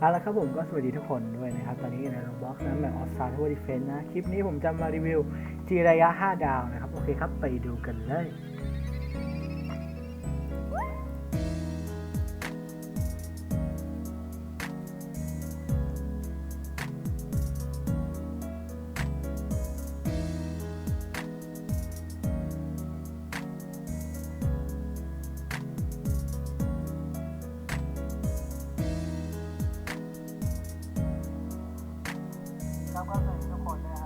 เอาละครับผมก็สวัสดีทุกคนด้วยนะครับ ตอนนี้อยู่ในโรบ็อกซ์นะแบบออสซาร์ทัวร์ดิเฟนนะ คลิปนี้ผมจะมารีวิวจีระยะ 5 ดาวนะครับ โอเคครับ ไปดูกันเลย รับก็สวัสดีทุกคนด้นะครับ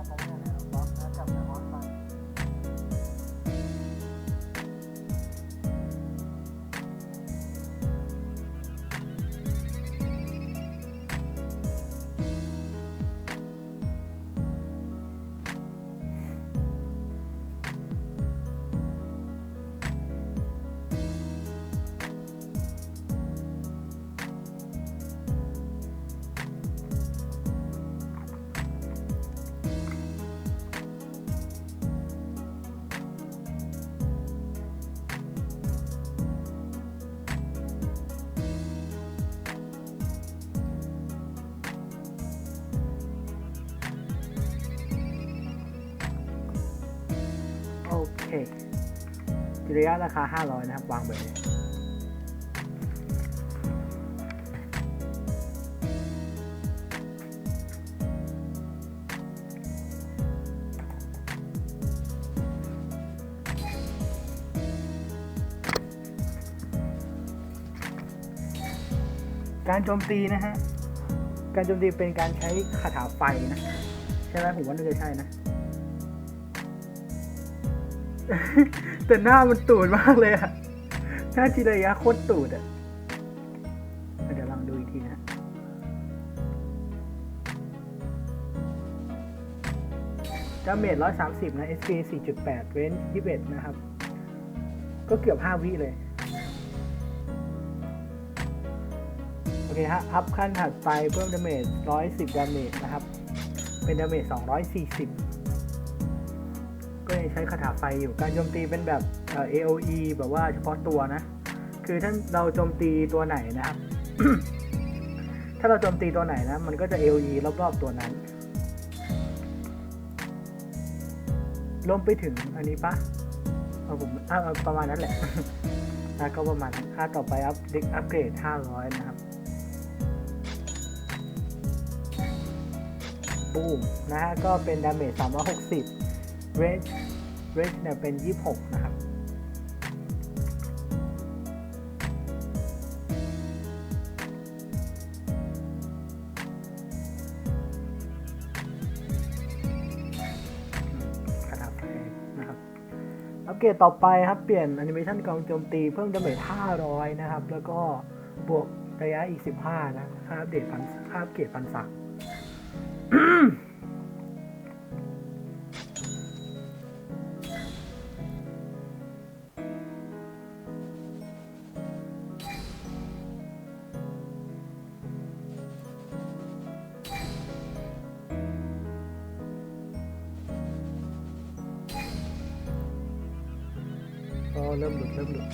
โอเคจิระยะราคา 500 นะครับ วางไปเลยการโจมตีนะฮะ การโจมตีเป็นการใช้คาถาไฟนะ ใช่ไหมผมว่าน่าจะใช่นะ แต่หน้ามันตูดมากเลยอะหน้าจิรยะโคตรตูดอะเดี๋ยวลองดูอีกทีนะดาเมจ130 นะ SP 4.8 เว้น21 นะครับ ก็เกือบ 5 วิเลย โอเคฮะ อัพขั้นถัดไปเพิ่มดาเมจ110 ดาเมจนะครับ เป็นดาเมจ240 ก็ยังใช้คาถาไฟอยู่การโจมตีเป็นแบบเอ่อ AOE แบบว่าเฉพาะตัวนะ คือถ้าเราโจมตีตัวไหนนะครับ ถ้าเราโจมตีตัวไหนนะ มันก็จะ AOE รอบๆตัวนั้นรวมไปถึงอันนี้ปะเอาผมอ่าประมาณนั้นแหละนะก็ประมาณนั้นค่าต่อไปอัพเด็กอัปเกรด 500 นะครับบูมนะฮะก็เป็นดาเมจ360 เรจเรจเนี่ยเป็น 26นะครับคาถาไฟนะครับ อัปเกรดต่อไปครับ เปลี่ยนแอนิเมชันกองโจมตีเพิ่มดาเมจ500 นะครับ แล้วก็บวกระยะอีก 15 นะค่าอัปเดตพันค่าอัปเกรดพันสัก ก็เริ่มหลุดเริ่มหลุด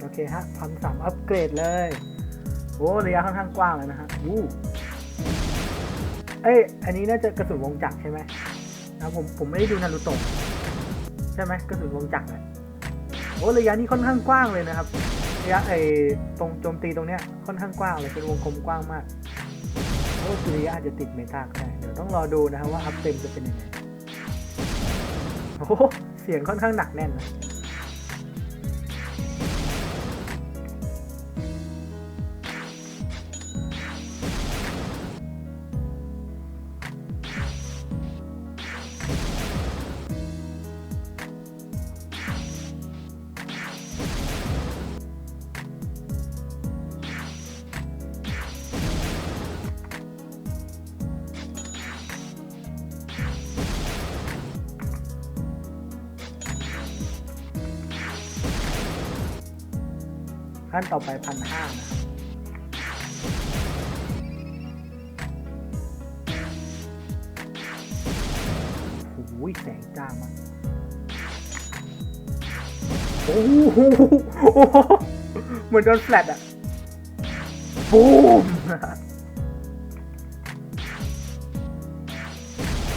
โอเคฮะพันสามอัปเกรดเลยโอ้ระยะค่อนข้างกว้างเลยนะฮะวู้เอ้ยอันนี้น่าจะกระสุนวงจักรใช่ไหมนะผมผมไม่ได้ดูนารูโตะใช่ไหมกระสุนวงจักรอะโอ้ระยะนี้ค่อนข้างกว้างเลยนะครับระยะไอ้ตรงโจมตีตรงเนี้ยค่อนข้างกว้างเลยเป็นวงกลมกว้างมากโอ้สุริยะอาจจะติดเมตาก็ได้เดี๋ยวต้องรอดูนะครับว่าอัพเต็มจะเป็นยังไง โอ้เสียงค่อนข้างหนักแน่นนะ ขั้นต่อไปพันห้านะครับโอ้โหแสงจ้ามากโอ้โหเหมือนโดนแฟลตอะบูม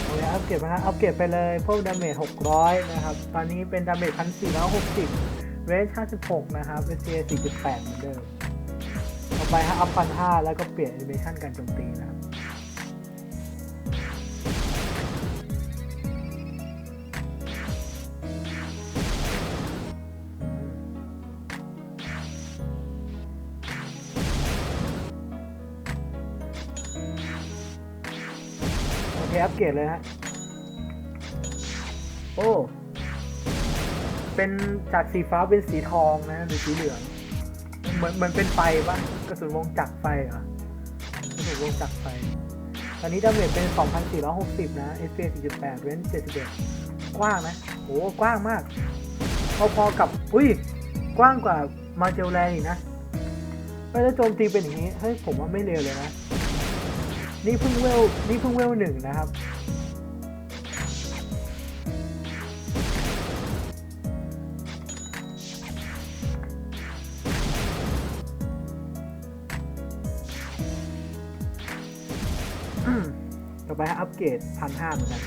โอเคอัปเกรดมาฮะอัปเกรดไปเลย เพิ่มดาเมจ600 นะครับ ตอนนี้เป็นดาเมจ 1460 เรส56 นะครับ SCA 4.8 เหมือนเดิมต่อไปฮะอัพพันห้าแล้วก็เปลี่ยนแอนิเมชันการโจมตีนะครับ โอเค อัปเกรดเลยฮะ โอ้ เป็นจากสีฟ้าเป็นสีทองนะหรือสีเหลือง เหมือนเหมือนเป็นไฟปะกระสุนวงจักรไฟเหรอกระสุนวงจักรไฟ ตอนนี้ดาเมจเป็น 2,460 นะ SP 4.8 เรนจ์71 กว้างนะโอ้กว้างมากพอๆกับ อุ้ย กว้างกว่ามาเจลแลอีกนะเฮ้ยแล้วโจมตีเป็นอย่างนี้เฮ้ยผมว่าไม่เร็วเลยนะ นี่เพิ่งเวลนี่เพิ่งเวลหนึ่งนะครับ เกรดพันห้าเหมือนกัน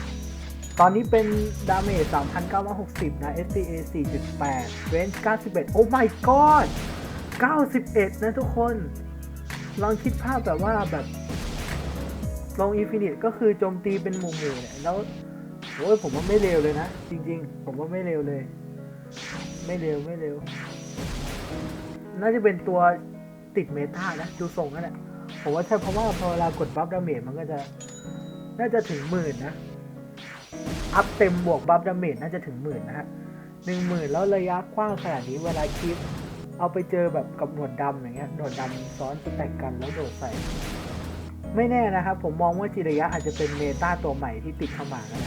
ตอนนี้เป็นดาเมจ3,960 นะ SCA 4.8 Range 91 โอ้ my god 91 นะทุกคน ลองคิดภาพแบบว่าแบบ ลงอินฟินิตก็คือโจมตีเป็นหมู่หมู่เนี่ย แล้วโอ้ยผมว่าไม่เร็วเลยนะ จริงๆ ผมว่าไม่เร็วเลย ไม่เร็วไม่เร็ว น่าจะเป็นตัวติดเมตานะ ดูทรงนั่นแหละผมว่าใช่เพราะว่าพอเวลากดบัฟดาเมจมันก็จะ น่าจะถึงหมื่นนะ อัพเต็มบวกบัฟดาเมจน่าจะถึงหมื่นนะฮะหนึ่งหมื่นแล้วระยะกว้างขนาดนี้เวลาคลิป เอาไปเจอแบบกับหนวดดำอย่างเงี้ยหนวดดำซ้อนสแต็กกันแล้วโดดใส่ ไม่แน่นะครับ ผมมองว่าจิระยะอาจจะเป็นเมตาตัวใหม่ที่ติดเข้ามาก็ไ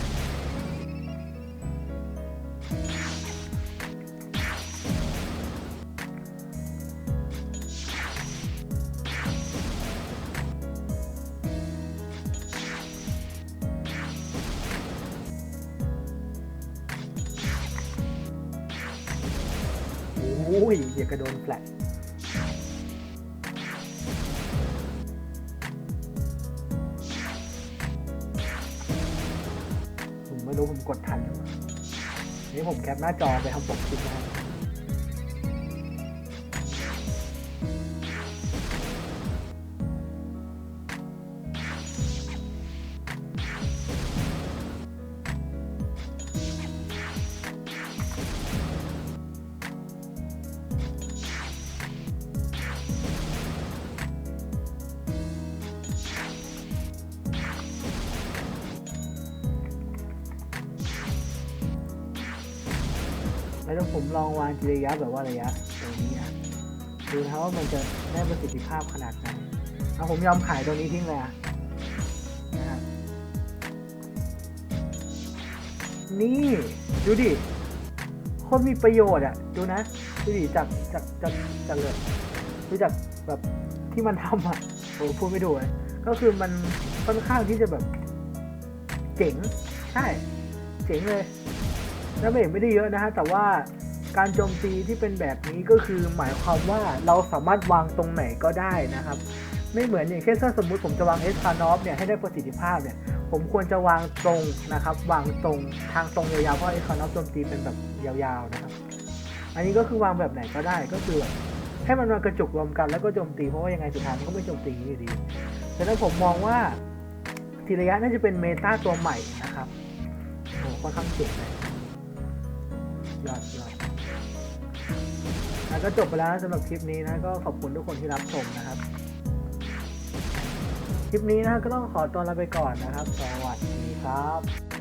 อ้ยอย่ากระโดนแฟลตผมไม่รู้ผมกดทันหรือเปล่านี่ผมแคปหน้าจอไปทำปกคลิปนะ แล้วผมลองวางจิระยะแบบว่าระยะตรงนี้อะดูนะครับว่ามันจะได้ประสิทธิภาพขนาดไหนเอาผมยอมขายตัวนี้ทิ้งเลยอะนะนี่ดูดิโคตรมีประโยชน์อะ ดูนะดูดิจากจากจากจากเลยดูจากแบบที่มันทำอะผมพูดไม่ถูกเลยก็คือมันค่อนข้างที่จะแบบ เจ๋ง ใช่ เจ๋งเลย ดาเมจไม่ได้เยอะนะฮะ แต่ว่าการโจมตีที่เป็นแบบนี้ก็คือหมายความว่าเราสามารถวางตรงไหนก็ได้นะครับ ไม่เหมือนอย่างเช่นถ้าสมมุติผมจะวางเอสคานอฟเนี่ยให้ได้ประสิทธิภาพเนี่ยผมควรจะวางตรงนะครับ วางตรงทางตรงยาวๆเพราะเอสคานอฟโจมตีเป็นแบบยาวๆนะครับ อันนี้ก็คือวางแบบไหนก็ได้ก็คือให้มันมากระจุกรวมกันแล้วก็โจมตีเพราะว่ายังไงสุดท้ายมันก็ไม่โจมตีอยู่ดีฉะนั้นผมมองว่าทีระยะน่าจะเป็นเมตาตัวใหม่นะครับโอ้ค่อนข้างเจ๋งเลย ยอดยอดแล้วก็จบไปแล้วสำหรับคลิปนี้นะก็ขอบคุณทุกคนที่รับชมนะครับ คลิปนี้นะก็ต้องขอตัวลาไปก่อนนะครับ สวัสดีครับ